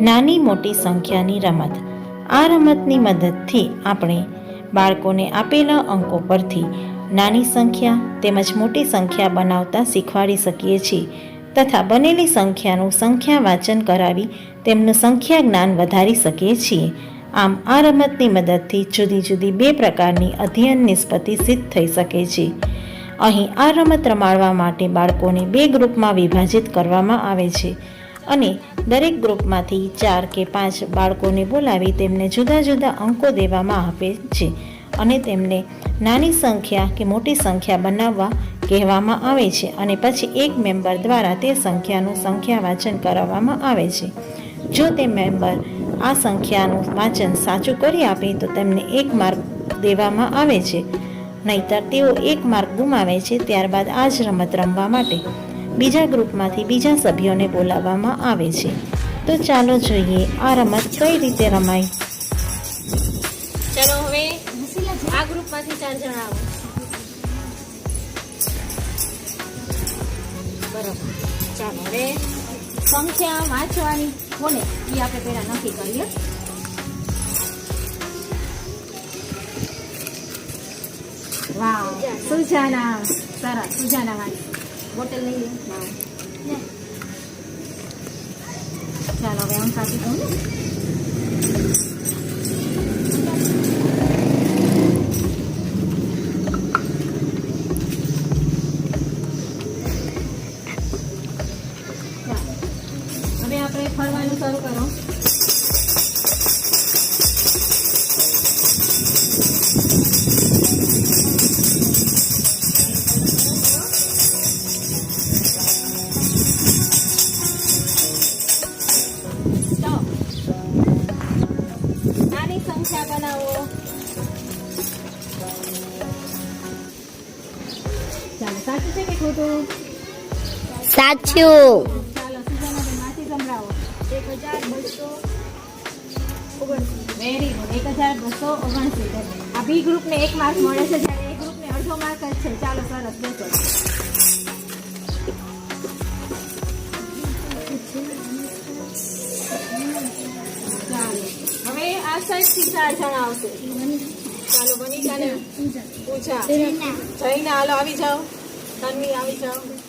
નાની મોટી સંખ્યાની રમત. આ રમતની મદદથી આપણે બાળકોને આપેલા અંકો પરથી નાની સંખ્યા તેમજ મોટી સંખ્યા બનાવતા શીખવાડી શકીએ છીએ તથા બનેલી સંખ્યાનું સંખ્યા વાંચન કરાવી તેમનું સંખ્યા જ્ઞાન વધારી શકીએ છીએ. આમ આ રમતની મદદથી જુદી જુદી બે પ્રકારની અધ્યયન નિષ્પત્તિ સિદ્ધ થઈ શકે છે. અહીં આ રમત રમાડવા માટે બાળકોને બે ગ્રુપમાં વિભાજિત કરવામાં આવે છે અને દરેક ગ્રુપમાંથી ચાર કે પાંચ બાળકોને બોલાવી તેમને જુદા જુદા અંકો દેવામાં આવે છે અને તેમને નાની સંખ્યા કે મોટી સંખ્યા બનાવવા કહેવામાં આવે છે અને પછી એક મેમ્બર દ્વારા તે સંખ્યાનું સંખ્યા વાંચન કરાવવામાં આવે છે. જો તે મેમ્બર આ સંખ્યાનું વાંચન સાચું કરી આપે તો તેમને એક માર્ક દેવામાં આવે છે. નહીતર તેઓ એક માર્ક ગુમાવે છે, ત્યારબાદ આ જ રમત રમવા માટે બીજા ગ્રુપમાંથી બીજા સભ્યોને બોલાવવામાં આવે છે. તો ચાલો જોઈએ, આ રમત કઈ રીતે રમાય? ચલો હવે આ ગ્રુપમાંથી ચાર જણા આવો. બરાબર. ચાલો હવે સંખ્યા વાંચવાની કોને? એ આપણે પહેલાં નક્કી કરીએ. વાવ સુજાના સરસ સુજાના વાંચ બોટલ લઈ લે ચાલો હવે હું સાચી કહું ને હવે આપણે ફરવાનું શરૂ કરો નાની બનાવો. ચાલો સાચું છે કે ખોટું? સાચું. ચાલો સુજાનાબેન માથી સંભળાવો. એક હજાર બસો ઓગણસિત્તેર વેરી ગુડ એક હજાર બસો ઓગણસી. આ બી ગ્રુપને એક માર્ક મળે છે જ્યારે એ ગ્રુપને અડધો માર્ક જ છે. ચાલો સરસ બેસો. આ સાઈડથી ચાર જણા આવશે. ચાલો, બની ચાલે. પૂજા. જઈને હાલો, આવી જાઓ. તન્વી આવી જાઓ.